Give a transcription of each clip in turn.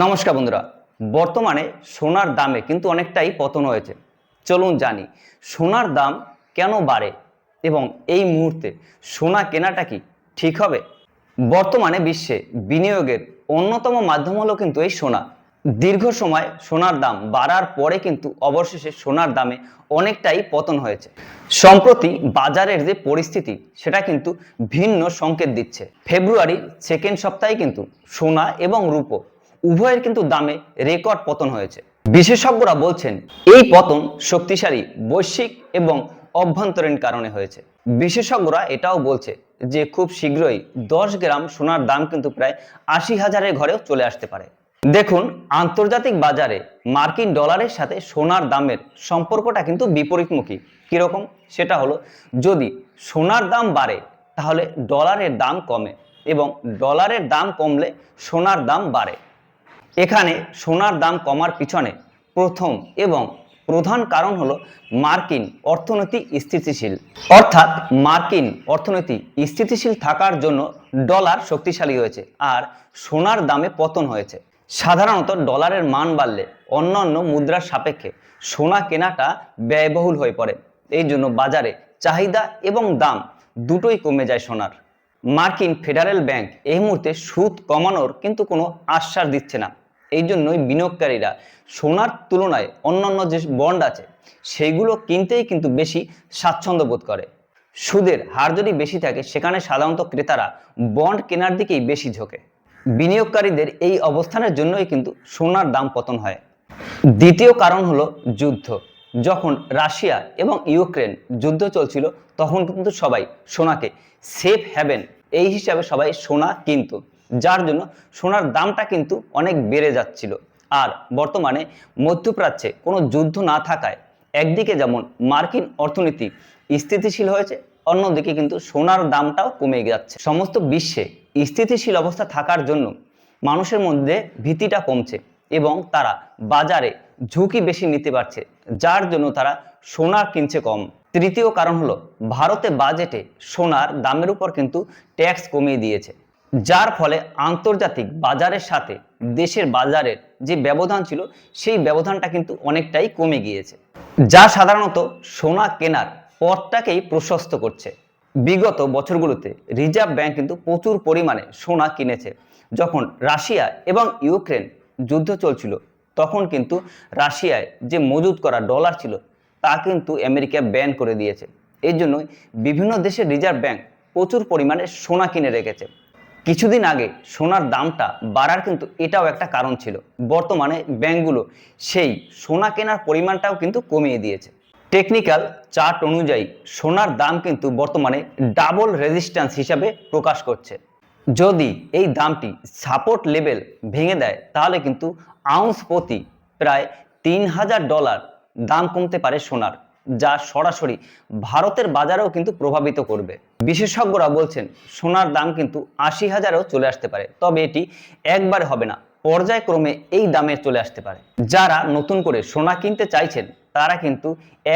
নমস্কার বন্ধুরা, বর্তমানে সোনার দামে কিন্তু অনেকটাই পতন হয়েছে। চলুন জানি, সোনার দাম কেন বাড়ে এবং এই মুহূর্তে সোনা কেনাটা কি ঠিক হবে? বর্তমানে বিশ্বে বিনিয়োগের অন্যতম মাধ্যম হলো কিন্তু এই সোনা। দীর্ঘ সময় সোনার দাম বাড়ার পরে কিন্তু অবশেষে সোনার দামে অনেকটাই পতন হয়েছে। সম্প্রতি বাজারের যে পরিস্থিতি, সেটা কিন্তু ভিন্ন সংকেত দিচ্ছে। ফেব্রুয়ারি সেকেন্ড সপ্তাহে কিন্তু সোনা এবং রূপো উভয়ের কিন্তু দামে রেকর্ড পতন হয়েছে। বিশেষজ্ঞরা বলছেন, এই পতন শক্তিশালী, বৈশ্বিক এবং অভ্যন্তরীণ কারণে হয়েছে। বিশেষজ্ঞরা এটাও বলছে যে খুব শীঘ্রই দশ গ্রাম সোনার দাম কিন্তু প্রায় আশি হাজারের ঘরেও চলে আসতে পারে। দেখুন, আন্তর্জাতিক বাজারে মার্কিন ডলারের সাথে সোনার দামের সম্পর্কটা কিন্তু বিপরীতমুখী। কীরকম? সেটা হলো, যদি সোনার দাম বাড়ে, তাহলে ডলারের দাম কমে এবং ডলারের দাম কমলে সোনার দাম বাড়ে। এখানে সোনার দাম কমার পিছনে প্রথম এবং প্রধান কারণ হলো মার্কিন অর্থনীতি স্থিতিশীল। অর্থাৎ মার্কিন অর্থনীতি স্থিতিশীল থাকার জন্য ডলার শক্তিশালী হয়েছে আর সোনার দামে পতন হয়েছে। সাধারণত ডলারের মান বাড়লে অন্যান্য মুদ্রার সাপেক্ষে সোনা কেনাটা ব্যয়বহুল হয়ে পড়ে। এই জন্য বাজারে চাহিদা এবং দাম দুটোই কমে যায় সোনার। মার্কিন ফেডারেল ব্যাংক এই মুহূর্তে সুদ কমানোর কিন্তু কোনো আশ্বাস দিচ্ছে না। এই জন্যই বিনিয়োগকারীরা সোনার তুলনায় অন্যান্য যে বন্ড আছে, সেইগুলো কিনতেই কিন্তু বেশি স্বাচ্ছন্দ্য বোধ করে। সুদের হার যদি বেশি থাকে, সেখানে সাধারণত ক্রেতারা বন্ড কেনার দিকেই বেশি ঝোঁকে। বিনিয়োগকারীদের এই অবস্থানের জন্যই কিন্তু সোনার দাম পতন হয়। দ্বিতীয় কারণ হলো যুদ্ধ। যখন রাশিয়া এবং ইউক্রেন যুদ্ধ চলছিল, তখন কিন্তু সবাই সোনাকে সেফ হ্যাভেন এই হিসাবে সবাই সোনা কিনতো। যার জন্য সোনার দামটা কিন্তু অনেক বেড়ে যাচ্ছিল। আর বর্তমানে মধ্যপ্রাচ্যে কোনো যুদ্ধ না থাকায় একদিকে যেমন মার্কিন অর্থনীতি স্থিতিশীল হয়েছে, অন্যদিকে কিন্তু সোনার দামটাও কমে যাচ্ছে। সমস্ত বিশ্বে স্থিতিশীল অবস্থা থাকার জন্য মানুষের মধ্যে ভীতিটা কমছে এবং তারা বাজারে ঝুঁকি বেশি নিতে পারছে, যার জন্য তারা সোনা কিনছে কম। তৃতীয় কারণ হলো, ভারতে বাজেটে সোনার দামের উপর কিন্তু ট্যাক্স কমিয়ে দিয়েছে। যার ফলে আন্তর্জাতিক বাজারের সাথে দেশের বাজারের যে ব্যবধান ছিল, সেই ব্যবধানটা কিন্তু অনেকটাই কমে গিয়েছে। যা সাধারণত সোনা কেনার পথটাকেই প্রশস্ত করছে। বিগত বছরগুলোতে রিজার্ভ ব্যাংক কিন্তু প্রচুর পরিমাণে সোনা কিনেছে। যখন রাশিয়া এবং ইউক্রেন যুদ্ধ চলছিল, তখন কিন্তু রাশিয়ায় যে মজুদ করা ডলার ছিল, তা কিন্তু আমেরিকা ব্যান করে দিয়েছে। এই জন্যই বিভিন্ন দেশের রিজার্ভ ব্যাংক প্রচুর পরিমাণে সোনা কিনে রেখেছে। কিছুদিন আগে সোনার দামটা বাড়ার কিন্তু এটাও একটা কারণ ছিল। বর্তমানে ব্যাংকগুলো সেই সোনা কেনার পরিমাণটাও কিন্তু কমিয়ে দিয়েছে। টেকনিক্যাল চার্ট অনুযায়ী সোনার দাম কিন্তু বর্তমানে ডাবল রেজিস্ট্যান্স হিসাবে প্রকাশ করছে। যদি এই দামটি সাপোর্ট লেভেল ভেঙে দেয়, তাহলে কিন্তু আউন্স প্রতি প্রায় তিন হাজার ডলার দাম কমতে পারে সোনার। যা সরাসরি ভারতের বাজারেও কিন্তু প্রভাবিত করবে। বিশেষজ্ঞরা বলছেন, সোনার দাম কিন্তু আশি হাজারেও চলে আসতে পারে, তবে এটি একবারে হবে না, পর্যায়ক্রমে এই দামে চলে আসতে পারে। যারা নতুন করে সোনা কিনতে চাইছেন, তারা কিন্তু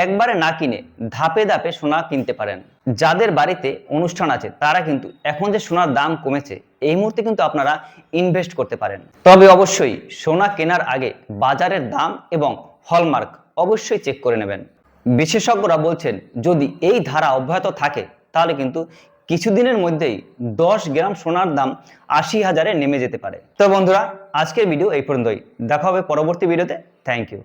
একবারে না কিনে ধাপে ধাপে সোনা কিনতে পারেন। যাদের বাড়িতে অনুষ্ঠান আছে, তারা কিন্তু এখন যে সোনার দাম কমেছে, এই মুহূর্তে কিন্তু আপনারা ইনভেস্ট করতে পারেন। তবে অবশ্যই সোনা কেনার আগে বাজারের দাম এবং হলমার্ক অবশ্যই চেক করে নেবেন। বিশেষজ্ঞরা বলছেন, যদি এই ধারা অব্যাহত থাকে, তাহলে কিন্তু কিছুদিনের মধ্যেই দশ গ্রাম সোনার দাম আশি হাজারে নেমে যেতে পারে। তো বন্ধুরা, আজকের ভিডিও এই পর্যন্তই। দেখা হবে পরবর্তী ভিডিওতে। Thank you